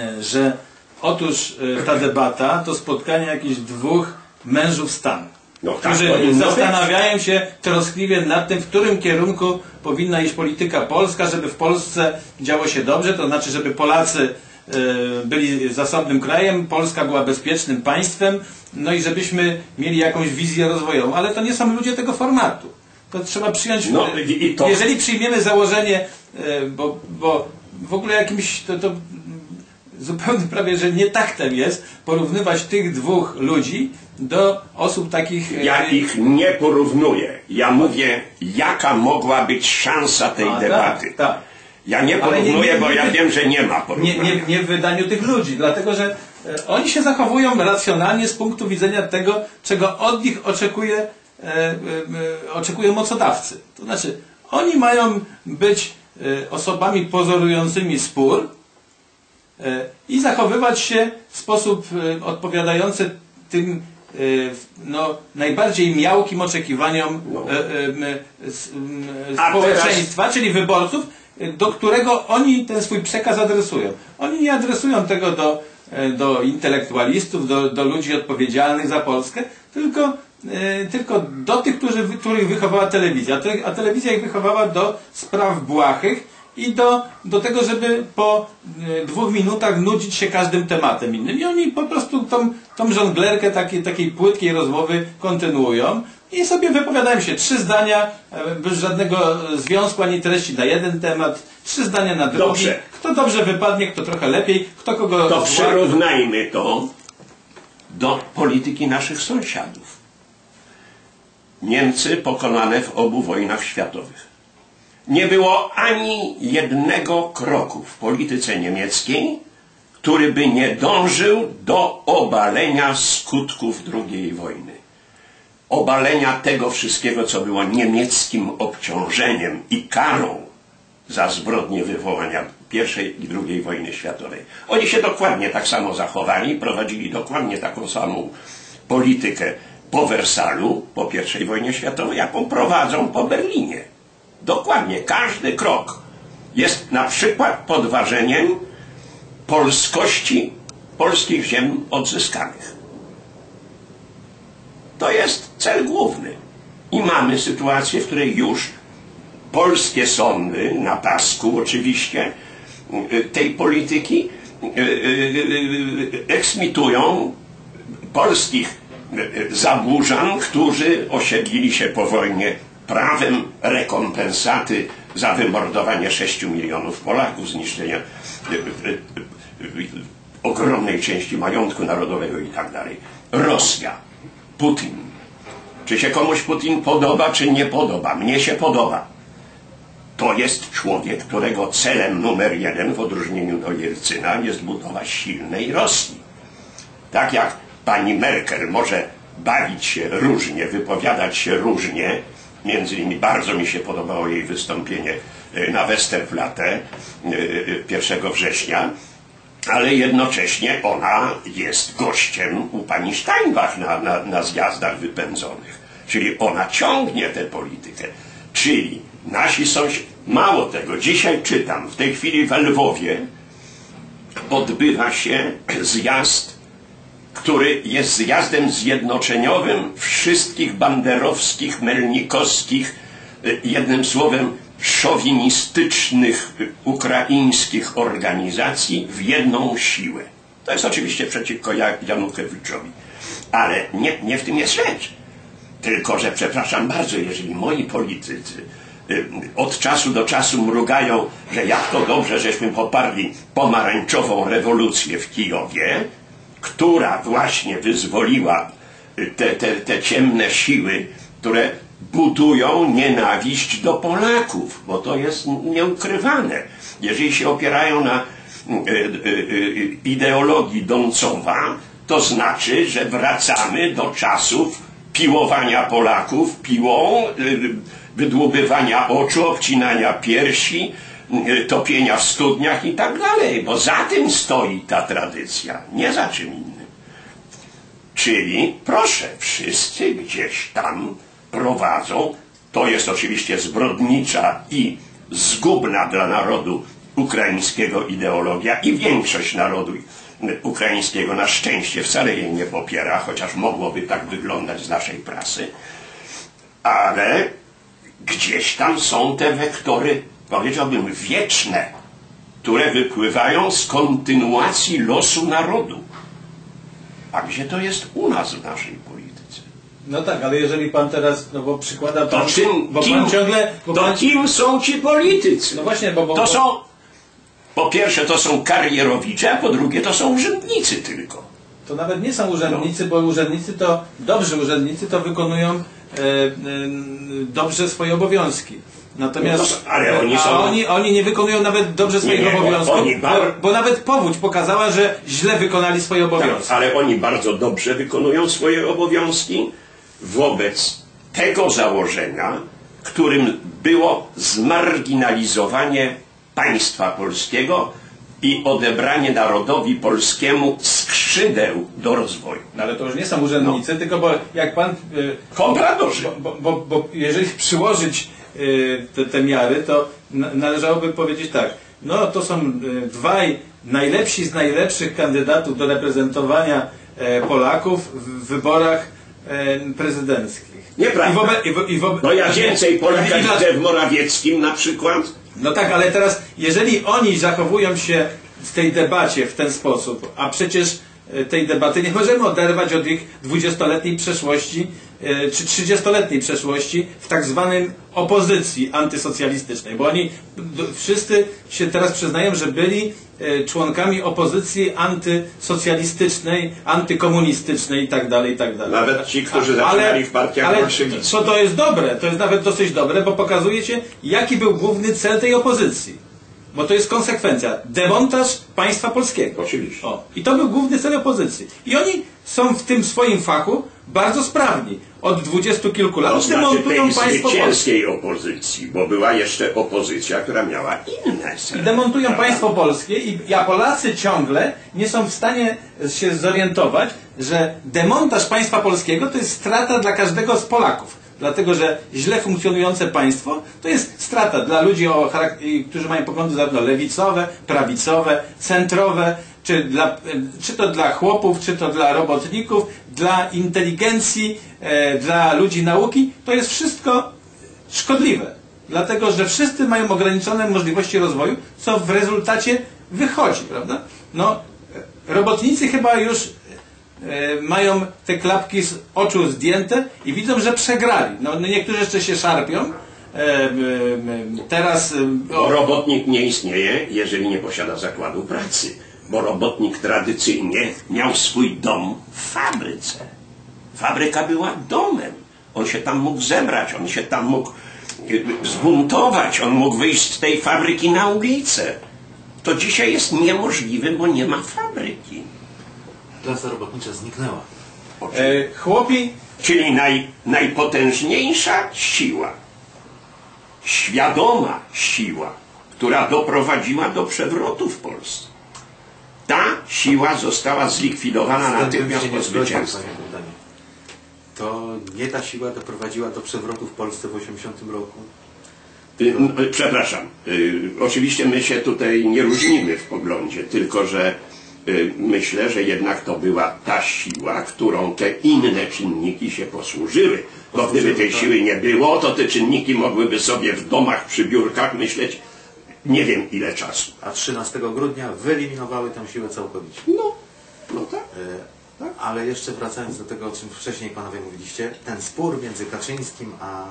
e, że otóż e, ta debata to spotkanie jakichś dwóch mężów stanu, No tak, którzy powinno zastanawiają się troskliwie nad tym, w którym kierunku powinna iść polityka polska, żeby w Polsce działo się dobrze, to znaczy, żeby Polacy e, byli zasobnym krajem, Polska była bezpiecznym państwem, no i żebyśmy mieli jakąś wizję rozwojową. Ale to nie są ludzie tego formatu. To trzeba przyjąć. No, to- Jeżeli przyjmiemy założenie, bo, bo w ogóle jakimś to, to zupełnie prawie, że nie taktem jest porównywać tych dwóch ludzi do osób takich. e, Ja ich nie porównuję. Ja mówię, jaka mogła być szansa tej A, debaty. tak, tak. Ja nie Ale nie- porównuję, nie- bo nie- ja wiem, że nie ma nie, porównania. nie, nie w wydaniu tych ludzi, dlatego że e, oni się zachowują racjonalnie z punktu widzenia tego, czego od nich oczekuje, e, e, e, oczekują mocodawcy. To znaczy, oni mają być osobami pozorującymi spór i zachowywać się w sposób e, odpowiadający tym e, no, najbardziej miałkim oczekiwaniom No. e, e, społeczeństwa, czyli wyborców, e, do którego oni ten swój przekaz adresują. Oni nie adresują tego do, e, do intelektualistów, do, do ludzi odpowiedzialnych za Polskę, tylko, e, tylko do tych, którzy, których wychowała telewizja. Te- A telewizja ich wychowała do spraw błahych i do, do tego, żeby po e, dwóch minutach nudzić się każdym tematem innym. I oni po prostu tą, tą żonglerkę takiej, takiej płytkiej rozmowy kontynuują i sobie wypowiadają się trzy zdania, e, bez żadnego związku ani treści na jeden temat, trzy zdania na drugi. Dobrze. Kto dobrze wypadnie, kto trochę lepiej, kto kogo To zła- przyrównajmy to do polityki naszych sąsiadów. Niemcy pokonane w obu wojnach światowych. Nie było ani jednego kroku w polityce niemieckiej, który by nie dążył do obalenia skutków II wojny. Obalenia tego wszystkiego, co było niemieckim obciążeniem i karą za zbrodnie wywołania I i II wojny światowej. Oni się dokładnie tak samo zachowali, prowadzili dokładnie taką samą politykę po Wersalu, po I wojnie światowej, jaką prowadzą po Berlinie. Dokładnie, każdy krok jest na przykład podważeniem polskości polskich ziem odzyskanych. To jest cel główny. I mamy sytuację, w której już polskie sądy, na pasku oczywiście, tej polityki y, y, y, eksmitują polskich zaburzan, którzy osiedlili się po wojnie prawem rekompensaty za wymordowanie 6 milionów Polaków, zniszczenia y, y, y, ogromnej części majątku narodowego i tak dalej. Rosja, Putin. Czy się komuś Putin podoba, czy nie podoba? Mnie się podoba. To jest człowiek, którego celem numer jeden w odróżnieniu do Jelcyna jest budowa silnej Rosji. Tak jak pani Merkel może bawić się różnie, wypowiadać się różnie, między innymi bardzo mi się podobało jej wystąpienie e, na Westerplatte e, e, 1 września, ale jednocześnie ona jest gościem u pani Steinbach na, na, na zjazdach wypędzonych. Czyli ona ciągnie tę politykę. Czyli nasi sąsiedzi, mało tego, dzisiaj czytam, w tej chwili w Lwowie odbywa się zjazd, który jest zjazdem zjednoczeniowym wszystkich banderowskich, melnikowskich, y, jednym słowem szowinistycznych y, ukraińskich organizacji w jedną siłę. To jest oczywiście przeciwko Ja- Janukewiczowi. Ale nie, nie w tym jest rzecz. Tylko, że przepraszam bardzo, jeżeli moi politycy y, od czasu do czasu mrugają, że jak to dobrze, żeśmy poparli pomarańczową rewolucję w Kijowie, która właśnie wyzwoliła y, te, te, te ciemne siły, które budują nienawiść do Polaków, bo to jest nieukrywane. Jeżeli się opierają na y, y, y, ideologii Dącowa, to znaczy, że wracamy do czasów piłowania Polaków piłą, y, wydłubywania oczu, obcinania piersi, y, topienia w studniach i tak dalej, bo za tym stoi ta tradycja, nie za czym innym. Czyli proszę, wszyscy gdzieś tam prowadzą, to jest oczywiście zbrodnicza i zgubna dla narodu ukraińskiego ideologia i większość narodu ukraińskiego na szczęście wcale jej nie popiera, chociaż mogłoby tak wyglądać z naszej prasy, ale gdzieś tam są te wektory, powiedziałbym, wieczne, które wypływają z kontynuacji losu narodu. A gdzie to jest u nas w naszej polityce? No tak, ale jeżeli pan teraz, no bo przykłada pan, To czym, bo kim, pan ciągle, bo to pan, kim są ci politycy? no właśnie, bo, bo To są, po pierwsze to są karierowicze, a po drugie to są urzędnicy tylko. To nawet nie są urzędnicy, bo urzędnicy to, dobrzy urzędnicy to wykonują e, e, dobrze swoje obowiązki. Natomiast No to- ale oni a są- oni, oni nie wykonują nawet dobrze swoich Nie, nie, bo obowiązków, oni bo, bar- bo nawet powódź pokazała, że źle wykonali swoje obowiązki. Tak, ale oni bardzo dobrze wykonują swoje obowiązki wobec tego założenia, którym było zmarginalizowanie państwa polskiego i odebranie narodowi polskiemu skrzydeł do rozwoju. No ale to już nie są urzędnicy, tylko bo jak pan... e, Kompradorzy. Bo, bo, bo, bo jeżeli przyłożyć te, te miary, to na, należałoby powiedzieć tak, no to są y, dwaj najlepsi z najlepszych kandydatów do reprezentowania e, Polaków w wyborach e, prezydenckich. Nieprawda. I wobe, i wo, i No ja więcej Polaka widzę w Morawieckim na przykład. No tak, ale teraz, jeżeli oni zachowują się w tej debacie w ten sposób, a przecież tej debaty nie możemy oderwać od ich dwudziestoletniej przeszłości e, czy trzydziestoletniej przeszłości w tak zwanym opozycji antysocjalistycznej, bo oni wszyscy się teraz przyznają, że byli e, członkami opozycji antysocjalistycznej, antykomunistycznej i tak dalej, i tak dalej. Nawet ci, którzy zaczynali w partiach ale bolszewickich. co to jest dobre, to jest nawet dosyć dobre, bo pokazujecie, jaki był główny cel tej opozycji. Bo to jest konsekwencja. Demontaż państwa polskiego. Oczywiście. O. I to był główny cel opozycji. I oni są w tym swoim fachu bardzo sprawni. Od dwudziestu kilku lat To znaczy demontują tej państwo polskie. opozycji, bo była jeszcze opozycja, która miała inne I cele. demontują Prawda? państwo polskie, i, a Polacy ciągle nie są w stanie się zorientować, że demontaż państwa polskiego to jest strata dla każdego z Polaków. Dlatego, że źle funkcjonujące państwo to jest strata dla ludzi, którzy mają poglądy zarówno lewicowe, prawicowe, centrowe, czy, dla, czy to dla chłopów, czy to dla robotników, dla inteligencji, e, dla ludzi nauki. To jest wszystko szkodliwe. Dlatego, że wszyscy mają ograniczone możliwości rozwoju, co w rezultacie wychodzi, prawda? No, robotnicy chyba już mają te klapki z oczu zdjęte i widzą, że przegrali. No, no niektórzy jeszcze się szarpią. E, e, e, teraz e, Bo robotnik nie istnieje, jeżeli nie posiada zakładu pracy. Bo robotnik tradycyjnie miał swój dom w fabryce. Fabryka była domem. On się tam mógł zebrać, on się tam mógł zbuntować, on mógł wyjść z tej fabryki na ulicę. To dzisiaj jest niemożliwe, bo nie ma fabryki. Klasa robotnicza zniknęła. e, chłopi Czyli naj, najpotężniejsza siła, świadoma siła, która doprowadziła do przewrotu w Polsce. Ta siła została zlikwidowana natychmiast po zwycięstwie. To nie ta siła doprowadziła do przewrotu w Polsce w 80 roku. Y, y, Przepraszam. Y, Oczywiście my się tutaj nie różnimy w poglądzie, tylko że myślę, że jednak to była ta siła, którą te inne czynniki się posłużyły. Bo gdyby tej tak. siły nie było, to te czynniki mogłyby sobie w domach przy biurkach myśleć nie wiem ile czasu. A 13 grudnia wyeliminowały tę siłę całkowicie. No, no tak. E, Ale jeszcze wracając do tego, o czym wcześniej panowie mówiliście, ten spór między Kaczyńskim a e,